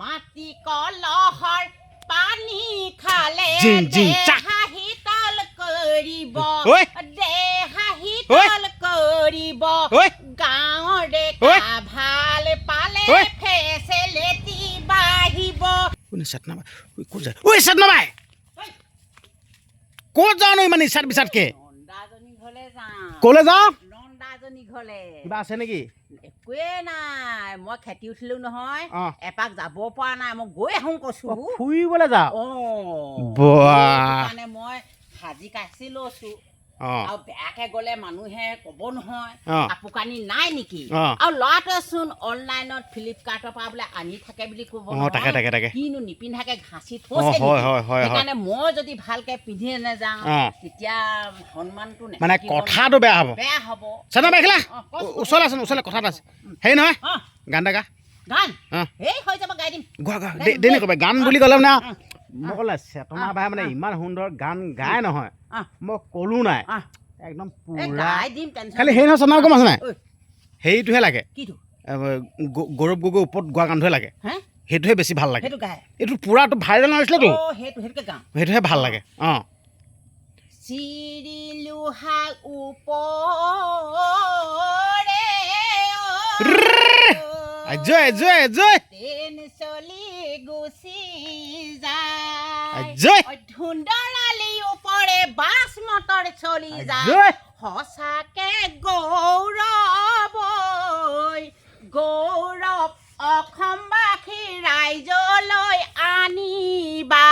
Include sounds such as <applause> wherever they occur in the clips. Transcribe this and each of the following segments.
মাটি কলহৰ পানী খালে জিং, জিং, চা। দেহা শীতল কৰিব ঐ। দেহা শীতল ঐ গাঁৱৰ ঐ। ভালো পালে ঐ। ফেচেলেটি বাঢ়িব। কোনে চাট নাপায় ক'ত যায় ঐ চাট নাপায় ক'ত যাওঁ নো ইমান ইচ্ছাত বিচাতকে নন্দাজনী ঘৰলে যাওঁ। ক'লে যাওঁ? নন্দাজনী ঘৰলে কিবা আছে নেকি? একোৱে নাই। মই খেতি উঠিলো নহয়। এপাক যাব পৰা নাই। মই গৈ আহোঁ কৈছো। ফুৰিবলৈ যাওঁ? অ। মানে মই সাজি কাচি লৈছো আৰু বেয়াকে গ'লে মানুহে ক'ব নহয় কাপোৰ কানি নাই নেকি? আৰু ল'ৰাটোৱেচোন অনলাইনত ফ্লিপকাৰ্টৰ পৰা বোলে আনি থাকে বুলি ক'ব কিনো নিপিন্ধাকে ঘাঁচি থৈছে সেইকাৰণে মই যদি ভালকে পিন্ধি নাযাওঁ তেতিয়া সন্মানটো মানে কথাটো বেয়া হ'ব। বেয়া হ'ব। ওচৰলৈ আছে ওচৰলৈ কথা এটা আছে। হেৰি নহয় গান এটা গা। গান। এই হৈ যাব গাই দিম। গোৱা গোৱা। গান বুলি ক'লে মানে মই ক'লে চেতনা বাই মানে ইমান সুন্দৰ গান গাই নহয়। মই ক'লো নাই। একদম পুৰা খালি হেৰি নহয় চন্দন গম আছে নাই? হেৰিটোহে লাগে। গৌৰৱ গগৈৰ ওপৰত গোৱা গানটোহে লাগে। সেইটোহে বেছি ভালো লাগে। এইটো পুৰাটো ভাইৰেল গাওঁ সেইটোহে ভালো লাগে। অঁ। চিৰি লোহা ওপৰে গুচি যায়। ধুন্দৰালি ওপৰে বাছ মটৰ চলি যায়। সঁচাকে গৌৰৱ গৌৰৱ অসমবাসী ৰাইজলৈ আনিবা।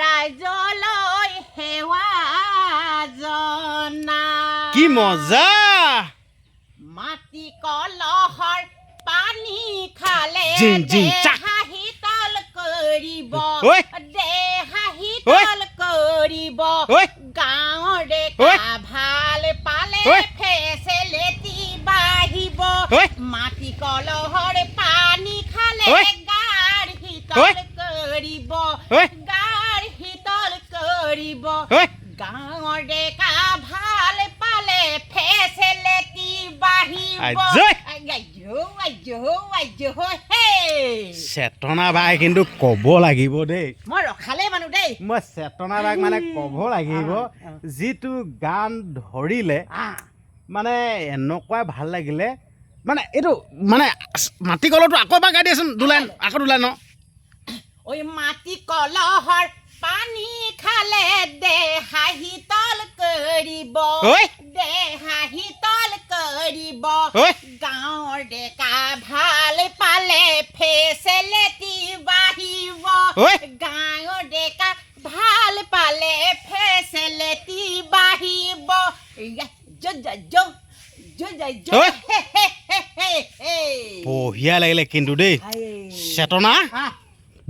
ৰাইজলৈ সেৱা জনা। কি মজা। মাটি কলহৰ পানী খালে জিং, জিং, চা। দেহা শীতল কৰিব ঐ গাঁৱৰ ভালো পালে ফেচেলেটি বাঢ়িব মাটি কলহৰ পানী খালে গাৰ শীতল কৰিব গাৰ শীতল কৰিব গাঁৱৰ ডেকা ভালো পালে ফেচেলেটি বাঢ়িব। আইজো আইজো আইজো চেতনা বাই কিন্তু ক'ব লাগিব দেই। মই ৰখালে মানুহ দেই। মই চেতনা বাক মানে ক'ব লাগিব। যিটো গান ধৰিলে মানে এনেকুৱাই ভালো লাগিলে মানে এইটো মানে মাটি কলৰটো আকৌ এবাৰ গাই দিয়াচোন দুলাইন আকৌ দুলাইন ন। ঐ মাটি কলহৰ পানী খালে দেহা শীতল কৰিব। ঐ! গাঁৱৰ भाल ভালো পালে ফেচেলেটি वो गायो ডেকা ভালো পালে ফেচেলেটি বাঢ়িব ইয়া, जो जो जो जो जो হে। বঢ়িয়া লাগিলে কিন্তু দেই। চেতনা।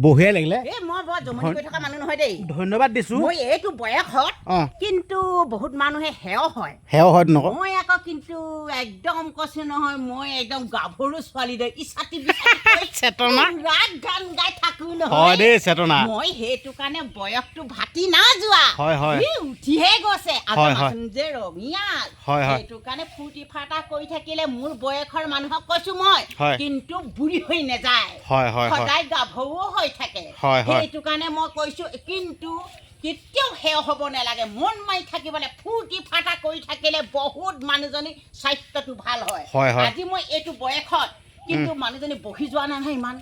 আহ, লাগিলে। মই বৰ জমনি কৰি থকা মানুহ নহয় দেই। ধন্যবাদ দিছোঁ। মই এইটো বয়সত কিন্তু বহুত মানুহে সেৱ হয়। সেৱ হয় নকওঁ মই আকৌ কিন্তু একদম কৈছো নহয় মই একদম গাভৰু ছোৱালী দে ইছাতি <laughs> চেতনা। ৰাগ গান গাই থাকো হয় নহয় দেই চেতনা। মই সেইটো কাৰণে বয়সটো ভাতি না যোৱা হয় হয়। ই উঠিহে গৈছে। হয়। যে ৰঙিয়াল হয়, হয়। সেইটো কাৰণে ফূৰ্তি ফাৰ্তা কৰি থাকিলে মোৰ বয়সৰ মানুহক কৈছো মই। কিন্তু বুঢ়ী হৈ নাযায়। হয় হয় হয়। সদায় গাভৰুও হৈ থাকে। সেইটো কাৰণে মই কৈছো কিন্তু কেতিয়াও সেৱ হ'ব নালাগে মন মাৰি থাকিবলৈ ফূৰ্তি ফাৰ্তা কৰি থাকিলে বহুত মানুহজনী স্বাস্থ্যটো ভালো হয়। আজি মই এইটো বয়সত কিন্তু মানুহজনী বহি যোৱা নাই নহয় ইমান।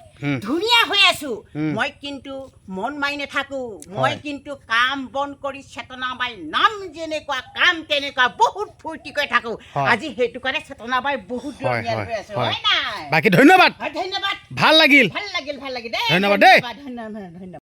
ধুনীয়া হৈ আছো। মই কিন্তু মন মাৰি নাথাকো। মই কিন্তু কাম বন কৰি চেতনাবাই নাম যেনেকুৱা কাম তেনেকুৱা বহুত ফূৰ্তি কৰি থাকো। আজি সেইটো কাৰণে চেতনাবাই বহুত হয়, হয়, হৈ আছে। নাই? বাকী ধন্যবাদ। ধন্যবাদ। ভালো লাগিল। ভালো লাগিল ভালো লাগিল। ধন্যবাদ দেই। ধন্যবাদ ধন্যবাদ।